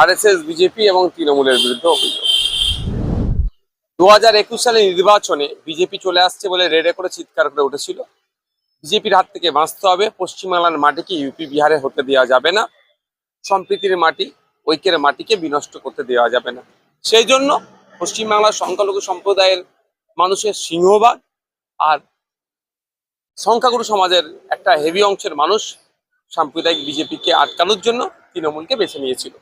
RSS, BJP এবং তৃণমূলের বিরুদ্ধে অভিযোগ। দু হাজার একুশ সালের নির্বাচনে বিজেপি চলে আসছে বলে রেডে করে চিৎকার করে উঠেছিল। বিজেপির হাত থেকে বাঁচতে হবে। পশ্চিমবাংলার মাটিকে ইউপি, বিহারে হতে দেওয়া যাবে না। সম্প্রীতির মাটি, ঐক্যের মাটিকে বিনষ্ট করতে দেওয়া যাবে না। সেই জন্য পশ্চিমবাংলার সংখ্যালঘু সম্প্রদায়ের মানুষের সিংহভাগ আর সংখ্যাগুরু সমাজের একটা হেভি অংশের মানুষ সাম্প্রদায়িক বিজেপিকে আটকানোর জন্য তৃণমূলকে বেছে নিয়েছিল।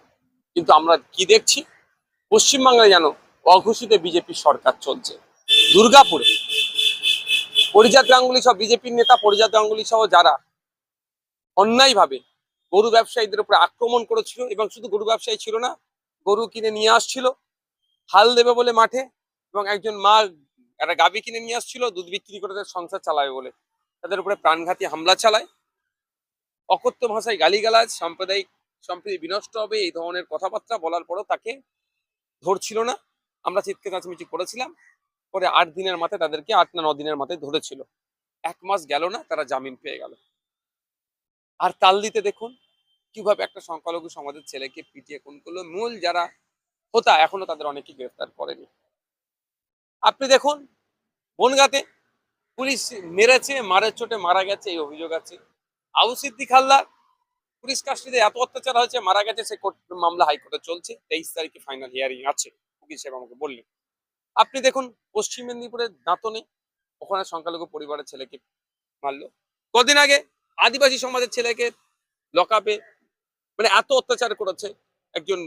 কিন্তু আমরা কি দেখছি? পশ্চিমবাংলায় যেন অঘোষিত বিজেপি সরকার চলছে। দুর্গাপুরে পরিজাত গাঙ্গুলি সব বিজেপির নেতা, পরিজাত গাঙ্গুলি সহ যারা অন্যায়ভাবে গরু ব্যবসায়ীদের উপরে আক্রমণ করেছিল এবং শুধু গরু ব্যবসায়ী ছিল না, গরু কিনে নিয়ে আসছিল, হাল দেবে বলে মাঠে এবং একজন মা একটা গাবি কিনে নিয়ে আসছিল, দুধ বিক্রি করে তাদের সংসার চালাবে বলে। তাদের উপরে প্রাণঘাতী হামলা চালায়। অকথ্য ভাষায় গালিগালাজ, সাম্প্রদায়িক সম্প্রীতি বিনষ্ট হবে, এই ধরনের কথাবার্তা বলার পরও তাকে ধরছিল না। আমরা চিৎকে চাচমিচি করেছিলাম, পরে আট দিনের মাথায় তাদেরকে আট না ন দিনের মাথায় ধরেছিল। এক মাস গেল না, তারা জামিন পেয়ে গেল। আর তাল দিতে দেখুন, কীভাবে একটা সংখ্যালঘু সমাজের ছেলেকে পিটিয়ে খুন করল। মূল যারা হোতা, এখনও তাদের অনেকে গ্রেফতার করেনি। আপনি দেখুন, বনগাতে পুলিশ মেরেছে, মারের চোটে মারা গেছে, এই অভিযোগ আছে। আবু সিদ্দিক হালদার পুলিশ কাস্টডিতে এত অত্যাচার হয়েছে, মারা গেছে সে কোর্ট মামলা হাইকোর্টে চলছে। তেইশ তারিখে ফাইনাল হিয়ারিং আছে। উকিল সাহেব আমাকে বললেন, আপনি দেখুন, পশ্চিম মেদিনীপুরের দাঁতনে ওখানে সংখ্যালঘু পরিবারের ছেলেকে মারলো। কদিন আগে আদিবাসী সমাজের ছেলেকে লকআপে মানে এত অত্যাচার করেছে, একজন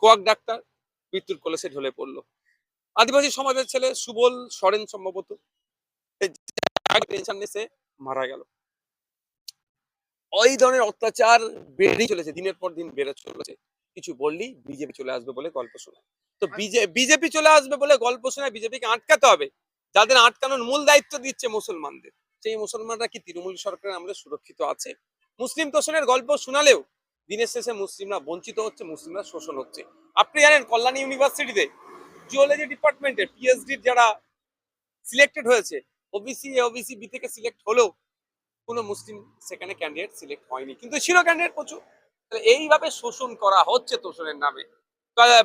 কোয়াক ডাক্তার, মৃত্যুর কোলে সে ঢলে পড়ল। আদিবাসী সমাজের ছেলে সুবল সরেন সম্ভবত টেনশন নিয়ে মারা গেল। ওই ধরনের অত্যাচার বেড়েই চলেছে দিনের পর দিন বেড়ে চলেছে। কিছু বললেই বিজেপি চলে আসবে বলে গল্প শোনায়। তো বিজেপি চলে আসবে বলে গল্প শোনায় বিজেপিকে আটকাতে হবে। যাদের আটকানোর মূল দায়িত্ব দিচ্ছে মুসলমানদের। সেই মুসলমানরা কি তৃণমূল সরকারের আমলে সুরক্ষিত আছে? মুসলিম তোষণের গল্প শোনালেও দিনের শেষে মুসলিমরা বঞ্চিত হচ্ছে মুসলিমরা শোষণ হচ্ছে। আপনি জানেন কল্যাণী ইউনিভার্সিটিতে জিওলজি ডিপার্টমেন্টে পিএইচডির যারা সিলেক্টেড হয়েছে ওবিসি এ ওবিসি বি থেকে সিলেক্ট হলেও কোনো মুসলিম সেখানে ক্যান্ডিডেট সিলেক্ট হয়নি। কিন্তু ছিল ক্যান্ডিডেট প্রচুর। তাহলে এইভাবে শোষণ করা হচ্ছে তোষণের নামে।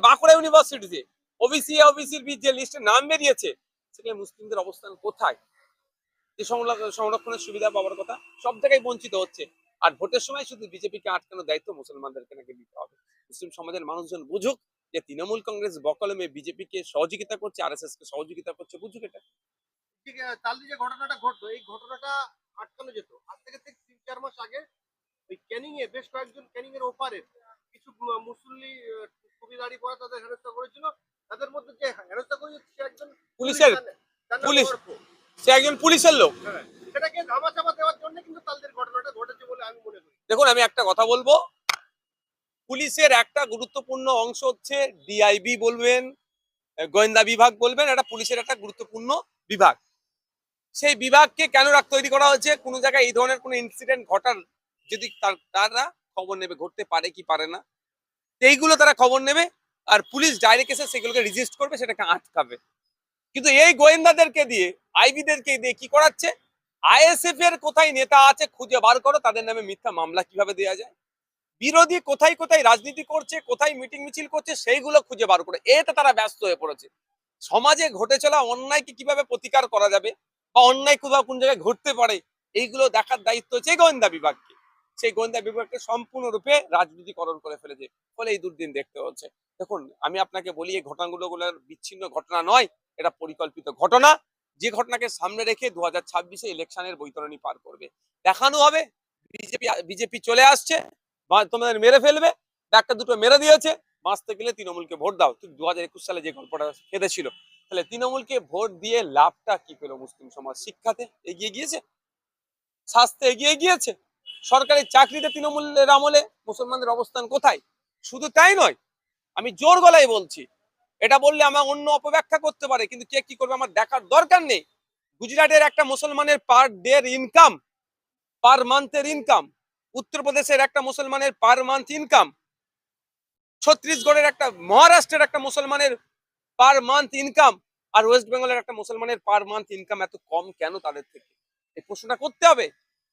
বাঁকুড়া ইউনিভার্সিটিতে ওবিসি ওবিসির যে লিস্টে নাম বেরিয়েছে, সেখানে মুসলিমদের অবস্থান কোথায়? যে সংরক্ষণের সুবিধা পাওয়ার কথা সব জায়গায় বঞ্চিত হচ্ছে। আর ভোটের সময় শুধু বিজেপিকে আটকানোর দায়িত্ব মুসলমানদেরকে নাকি দিতে হবে। মুসলিম সমাজের মানুষজন বুঝুক যে তৃণমূল কংগ্রেস বকলমে বিজেপিকে সহযোগিতা করছে আর এস এস কে সহযোগিতা করছে, বুঝুক এটা। আছে যে ঘটনাটা ঘটলো, এই ঘটনাটা আটকানো যেত। আজ থেকে ঠিক তিন চার মাস আগে ওই ক্যানিং এ বেশ কয়েকজন ক্যানিং এর ওপারে কিছু মুসল্লি টুপি দাড়ি পরা তাদের হেনস্থা করেছিল। তাদের মধ্যে যে হেনস্থা করেছে সে একজন পুলিশের পুলিশ। সে একজন পুলিশের লোক। হ্যাঁ, সেটাকে ধামাচাপা দেওয়ার জন্য কিন্তু তালদের ঘটনাটা ঘটেছে বলে আমি মনে করি। দেখুন আমি একটা কথা বলব। পুলিশের একটা গুরুত্বপূর্ণ অংশ হচ্ছে ডিআইবি বলবেন গোয়েন্দা বিভাগ বলবেন এটা পুলিশের একটা গুরুত্বপূর্ণ বিভাগ। সেই বিভাগকে কেন রাখ তৈরি করা হয়েছে? কোনো জায়গায় এই ধরনের কোনো ইনসিডেন্ট ঘটার যদি তার- তারা খবর নেবে, ঘটতে পারে কি পারে না এইগুলো তারা খবর নেবে আর পুলিশ ডাইরেক্ট এসে সেগুলোকে রেজিস্ট করবে, সেটাকে আটকাবে। কিন্তু এই গোয়েন্দাদেরকে দিয়ে, আইবিদেরকে দিয়ে কি করাচ্ছে? আইএসএফ এর কোথায় নেতা আছে খুঁজে বার করো, তাদের নামে মিথ্যা মামলা কীভাবে দেওয়া যায়? বিরোধী কোথায় কোথায় রাজনীতি করছে, কোথায় মিটিং মিছিল করছে, সেইগুলো খুঁজে বার করে। এতে তারা ব্যস্ত হয়ে পড়েছে। সমাজে ঘটে চলা অন্যায়কে কীভাবে প্রতিকার করা যাবে? বা অন্যায় কোথাও কোন জায়গায় ঘটতে পারে, এইগুলো দেখার দায়িত্ব হচ্ছে গোয়েন্দা বিভাগকে। সেই গোয়েন্দা বিভাগকে সম্পূর্ণরূপে রাজনীতিকরণ করে ফেলেছে, ফলে এই দুর্দিন দেখতে হচ্ছে। দেখুন, আমি আপনাকে বলি, এই ঘটনাগুলো গুলোর বিচ্ছিন্ন ঘটনা নয়, এটা পরিকল্পিত ঘটনা। যে ঘটনাকে সামনে রেখে দু হাজার ছাব্বিশে ইলেকশনের বৈতরণী পার করবে। দেখানো হবে, বিজেপি বিজেপি চলে আসছে তোমাদের মেরে ফেলবে একটা দুটো মেরে দিয়েছে, বাঁচতে গেলে তৃণমূলকে ভোট দাও। দু হাজার একুশ সালে যে গল্পটা কেঁদেছিল তাহলে তৃণমূলকে ভোট দিয়ে লাভটা কি পেল মুসলিম সমাজ? শিক্ষাতে এগিয়ে গিয়েছে? স্বাস্থ্যে এগিয়ে গিয়েছে? সরকারি চাকরিতে তৃণমূলের আমলে মুসলমানদের অবস্থান কোথায়? শুধু তাই নয়, আমি জোর গলায় বলছি, এটা বললে আমার অন্য অপব্যাখ্যা করতে পারে, কিন্তু কে কি করবে আমার দেখার দরকার নেই। গুজরাটের একটা মুসলমানের পার ডে ইনকাম পার মান্থের ইনকাম উত্তরপ্রদেশের একটা মুসলমানের পার মান্থ ইনকাম ছত্তিশগড়ের একটা, মহারাষ্ট্রের একটা মুসলমানের পার মান্থ ইনকাম আর ওয়েস্ট বেঙ্গলের একটা মুসলমানের পার মান্থ ইনকাম এত কম কেন তাদের থেকে? এই প্রশ্নটা করতে হবে।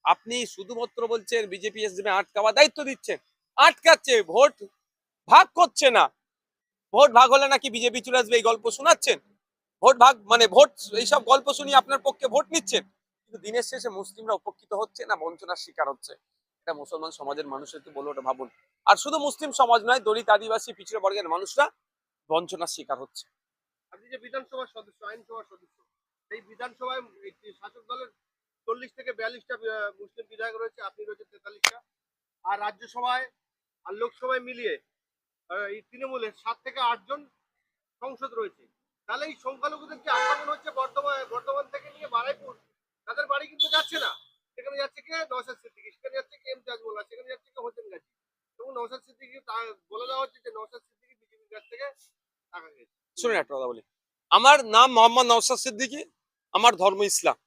আপনি শুধুমাত্র বলছেন বিজেপি এসডিএম আটকাবার দায়িত্ব দিচ্ছেন। আটকাচ্ছে, ভোট ভাগ করছে না। ভোট ভাগ হলে নাকি বিজেপি চলে আসবে, এই গল্প শোনাচ্ছেন? ভোট ভাগ মানে ভোট, এইসব গল্প শুনিয়ে আপনার পক্ষে ভোট নিচ্ছেন? কিন্তু দিনের শেষে মুসলিমরা উপকৃত হচ্ছে না, বঞ্চনার শিকার হচ্ছে? এটা মুসলমান সমাজের মানুষের বলে, ওটা ভাবুন। আর শুধু মুসলিম সমাজ নয়, দলিত, আদিবাসী পিছিয়ে বর্গের মানুষরা বঞ্চনার শিকার হচ্ছে। আপনি যে বিধানসভার সদস্য, আইনসভার সদস্য এই বিধানসভায় শাসক দলের চল্লিশ থেকে বিয়াল্লিশটা মুসলিম বিধায়ক রয়েছে, আপনি রয়েছে তেতাল্লিশটা। আর রাজ্যসভায় আর লোকসভায় মিলিয়ে এই তৃণমূলের সাত থেকে আটজন সংসদ রয়েছে। তাহলে এই সংখ্যালঘুদের যে আক্রমণ হচ্ছে বর্ধমান বর্ধমান থেকে নিয়ে বারাইপুর? তাদের বাড়ি কিন্তু যাচ্ছে না। সেখানে যাচ্ছে কে? নওশাদ সিদ্দিকি। সেখানে যাচ্ছে কে? এম তাজমোল্লা সেখানে যাচ্ছে কে? হোসেন গাজী। এবং নওশাদ সিদ্দিকি বলে দেওয়া হচ্ছে যে নওশাদ সিদ্দিকি বিজেপির কাছ থেকে টাকা খেয়েছে। শুনুন একটা কথা বলি। আমার নাম মোহাম্মদ নওসাদ সিদ্দিকী, আমার ধর্ম ইসলাম।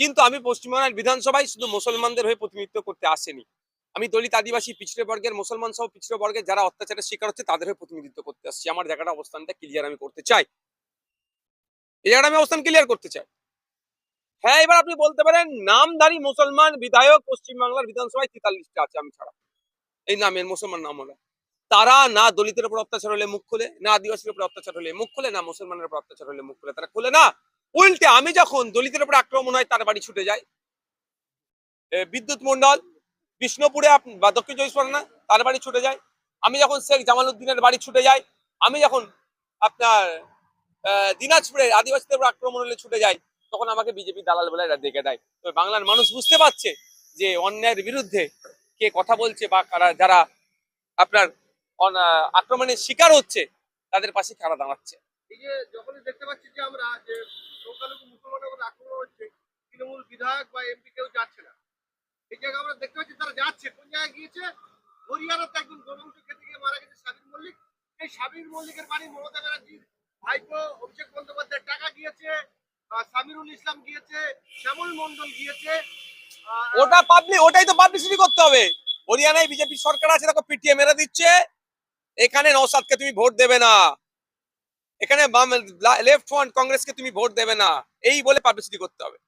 কিন্তু আমি পশ্চিমবঙ্গের বিধানসভায় শুধু মুসলমানদের হয়ে প্রতিনিধিত্ব করতে আসেনি। আমি দলিত আদিবাসী পিছড়ে বর্গের মুসলমান সহ পিছড়ে বর্গের যারা অত্যাচারের শিকার হচ্ছে, তাদের হয়ে প্রতিনিধিত্ব করতে আসছি। আমার জায়গাটা, অবস্থানটা ক্লিয়ার আমি করতে চাই। এই জায়গাটা আমি অবস্থান ক্লিয়ার করতে চাই। হ্যাঁ এবার আপনি বলতে পারেন, নামধারী মুসলমান বিধায়ক পশ্চিমবাংলার বিধানসভায় তেতাল্লিশটা আছে আমি ছাড়া। এই নামের মুসলমান নাম হলো। তারা না দলিতের উপর অত্যাচার হলে মুখ খুলে, না আদিবাসীর উপর অত্যাচার হলে মুখ খুলে, না মুসলমানের উপর অত্যাচার হলে মুখ খুলে, তারা খুলে না। উল্টে আমি যখন দলিতের উপর আক্রমণ হয়, তার বাড়ি ছুটে যায় বিদ্যুৎ মন্ডল বিষ্ণুপুরে বা দক্ষিণ চব্বিশ পরগনা, তার বাড়ি ছুটে যায় আমি যখন শেখ জামাল উদ্দিনের বাড়ি ছুটে যাই, আমি যখন আপনার দিনাজপুরে আদিবাসীদের উপর আক্রমণ হলে ছুটে যাই, তখন আমাকে বিজেপি দালাল বলে এরা দেখে দেয়। তো বাংলার মানুষ বুঝতে পারছে যে অন্যায়ের বিরুদ্ধে কে কথা বলছে বা কারা, যারা আপনার আক্রমণের শিকার হচ্ছে তাদের পাশে কারা দাঁড়াচ্ছে। এই যে যখনই দেখতে পাচ্ছি যে আমরা যে সংখ্যালঘু মুসলমানের উপর আক্রমণ হচ্ছে তৃণমূল বিধায়ক বা এমপি কেউ যাচ্ছে না। এই জায়গায় আমরা দেখতে পাচ্ছি তারা যাচ্ছে। কোন জায়গায় গিয়েছে? হরিয়ানাতে একজন গোমাংস খেতে গিয়ে মারা গেছে সাবির মল্লিক। এই সাবির মল্লিকের বাড়ি মমতা ব্যানার্জির ভাইপো অভিষেক বন্দ্যোপাধ্যায়ের টাকা গিয়েছে সামিরুল ইসলাম গিয়েছে শ্যামল মন্ডল গিয়েছে ওটা পাবলিক ওটাই তো পাবলিসিটি করতে হবে। হরিয়ানায় বিজেপি সরকার আছে দেখো পিটিএ মেরে দিচ্ছে। এখানে নৌসাদকে তুমি ভোট দেবে না। এখানে লেফট ফ্রন্ট কংগ্রেসকে তুমি ভোট দেবে না। এই বলে পাবলিসিটি করতে হবে।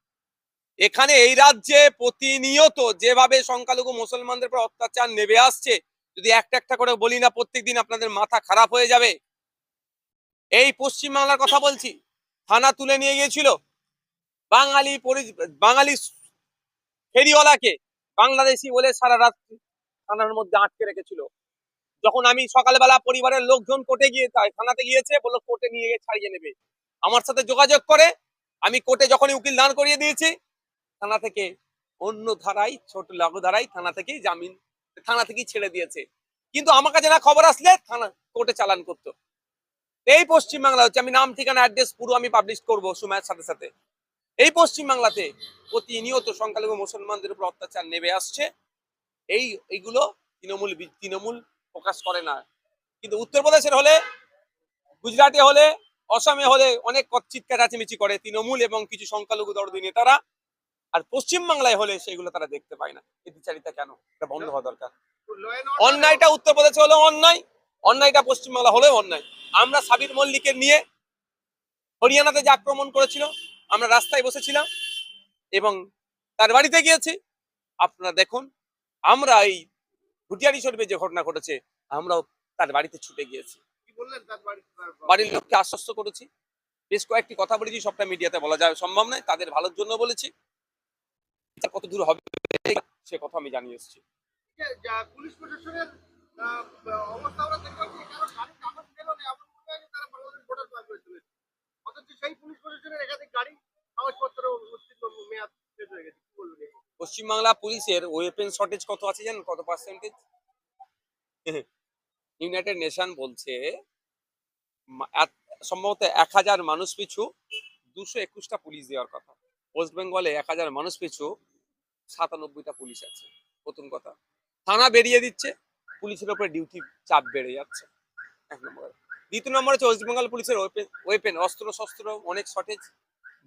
এখানে এই রাজ্যে প্রতিনিয়ত যেভাবে সংখ্যালঘু মুসলমানদের উপর অত্যাচার নেমে আসছে, যদি একটা একটা করে বলি না প্রত্যেকদিন আপনাদের মাথা খারাপ হয়ে যাবে। এই পশ্চিমবাংলার কথা বলছি। থানা তুলে নিয়ে গিয়েছিল। বাঙালি বাঙালি ফেরিওয়ালাকে বাংলাদেশি বলে সারা রাত থানার মধ্যে আটকে রেখেছিল। যখন আমি সকালবেলা পরিবারের লোকজন কোর্টে গিয়ে থানাতে গিয়েছে, বলল কোর্টে নিয়ে গিয়ে ছাড়িয়ে নেবে। আমার সাথে যোগাযোগ করে, আমি কোর্টে যখনই উকিল দান করিয়ে দিয়েছি, থানা থেকে অন্য ধারাই ছোট লঘু ধারাই থানা থেকেই জামিন, থানা থেকেই ছেড়ে দিয়েছে। কিন্তু আমার কাছে না খবর আসলে, থানা কোর্টে চালান করতো। এই পশ্চিমবাংলা হচ্ছে, আমি নাম, ঠিকানা, অ্যাড্রেস পুরো আমি পাবলিশ করব সময়ের সাথে সাথে। এই পশ্চিমবাংলাতে প্রতিনিয়ত সংখ্যালঘু মুসলমানদের উপর অত্যাচার নেমে আসছে। এই, এইগুলো তৃণমূল তৃণমূল প্রকাশ করে না। কিন্তু উত্তরপ্রদেশের হলে, গুজরাটে হলে, অসমে হলে অনেক চিৎকার চাচিমিচি করে তৃণমূল এবং কিছু সংখ্যালঘু দরদি নেতারা। আর পশ্চিমবাংলায় হলে সেগুলো তারা দেখতে পায় না। এই বিচারিতা কেন? এটা বন্ধ হওয়া দরকার। অন্যায়টা উত্তরপ্রদেশে হলেও অন্যায়, অন্যায়টা পশ্চিমবাংলা হলেও অন্যায়। আমরা সাবির মল্লিকের নিয়ে হরিয়ানাতে যে আক্রমণ করেছিল, আমরা রাস্তায় বসেছিলাম এবং তার বাড়িতে গিয়েছি। আপনারা দেখুন, আমরা এই ভুটিয়ারি শরীফে যে ঘটনা ঘটেছে আমরাও তার বাড়িতে ছুটে গিয়েছি? বাড়ির লোককে আশ্বস্ত করেছি। বেশ কয়েকটি কথা বলেছি সবটা মিডিয়াতে বলা যাবে সম্ভব নয় তাদের ভালোর জন্য বলেছি। কত দূর হবে সে কথা আমি জানিয়ে এসেছি। সেই পুলিশ প্রশাসনের একাধিক গাড়ি কাগজপত্র মেয়াদ পশ্চিমবাংলা পুলিশের ওয়েপেন শর্টেজ কত আছে জানেন? কত পার্সেন্টেজ ইউনাইটেড নেশন বলছে সম্ভবত এক হাজার মানুষ পিছু দুশো একুশটা পুলিশ দেওয়ার কথা। ওয়েস্ট বেঙ্গলে এক হাজার মানুষ পিছু সাতানব্বইটা পুলিশ আছে। প্রথম কথা। থানা বেরিয়ে দিচ্ছে, পুলিশের উপরে ডিউটি চাপ বেড়ে যাচ্ছে। এক নম্বর। দ্বিতীয় নম্বর হচ্ছে ওয়েস্ট বেঙ্গল পুলিশের ওয়েপেন অস্ত্র শস্ত্র অনেক শর্টেজ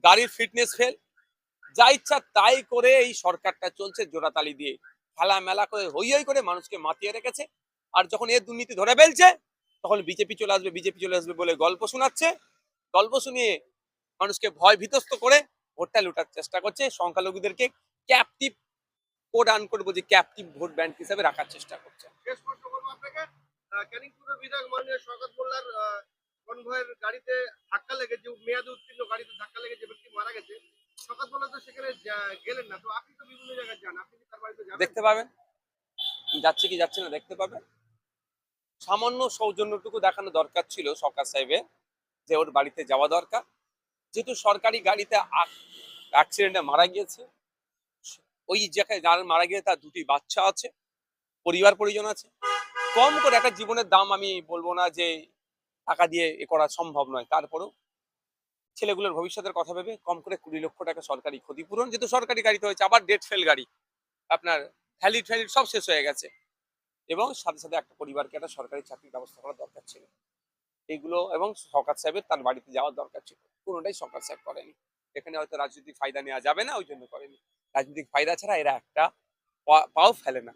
গাড়ির ফিটনেস ফেল যা ইচ্ছা তাই করে এই সরকারটা চলছে, জোড়াতালি দিয়ে। খেলা মেলা করে, হই হই করে মানুষকে মাতিয়ে রেখেছে। আর যখন এর দুর্নীতি ধরে ফেলছে, তখন বিজেপি চলে আসবে, বিজেপি চলে আসবে বলে গল্প শোনাচ্ছে। গল্প শুনিয়ে মানুষকে ভয় ভীতস্ত করে ভোটটা লুটার চেষ্টা করছে। সংখ্যালঘুদেরকে ক্যাপটিভ কোড আন করে বলছে ক্যাপটিভ ভোট ব্যাংক হিসাবে রাখার চেষ্টা করছে। করব গাড়িতে ধাক্কা লেগে যে মেয়াদে উত্তীর্ণ গাড়িতে ধাক্কা লেগে যে ব্যক্তি মারা গেছে। দেখতে পাবেন। যাচ্ছে কি যাচ্ছে না দেখতে পাবেন। সামান্য সৌজন্যটুকু দেখানো দরকার ছিল সরকার সাহেবের, যে ওর বাড়িতে যাওয়া দরকার। যেহেতু সরকারি গাড়িতে অ্যাক্সিডেন্টে মারা গিয়েছে, ওই জায়গায় যার মারা গিয়ে তার দুটি বাচ্চা আছে, পরিবার পরিজন আছে। কম করে একটা জীবনের দাম আমি বলব না যে টাকা দিয়ে এ করা সম্ভব নয়। তারপরেও ছেলেগুলোর ভবিষ্যতের কথা ভেবে কম করে কুড়ি লক্ষ টাকা সরকারি ক্ষতিপূরণ, যেহেতু সরকারি গাড়িতে হয়েছে, আবার ডেট ফেল গাড়ি। আপনার ভ্যালিড ফ্যালিড সব শেষ হয়ে গেছে। এবং সাথে সাথে একটা পরিবারকে একটা সরকারি চাকরির ব্যবস্থা করা দরকার ছিল। এইগুলো এবং সরকার সাহেবের তার বাড়িতে যাওয়ার দরকার ছিল। কোনোটাই সরকার সাহেব করেনি। এখানে হয়তো রাজনৈতিক ফায়দা নেওয়া যাবে না, ওই জন্য করেনি। রাজনৈতিক ফায়দা ছাড়া এরা একটা পাও ফেলে না।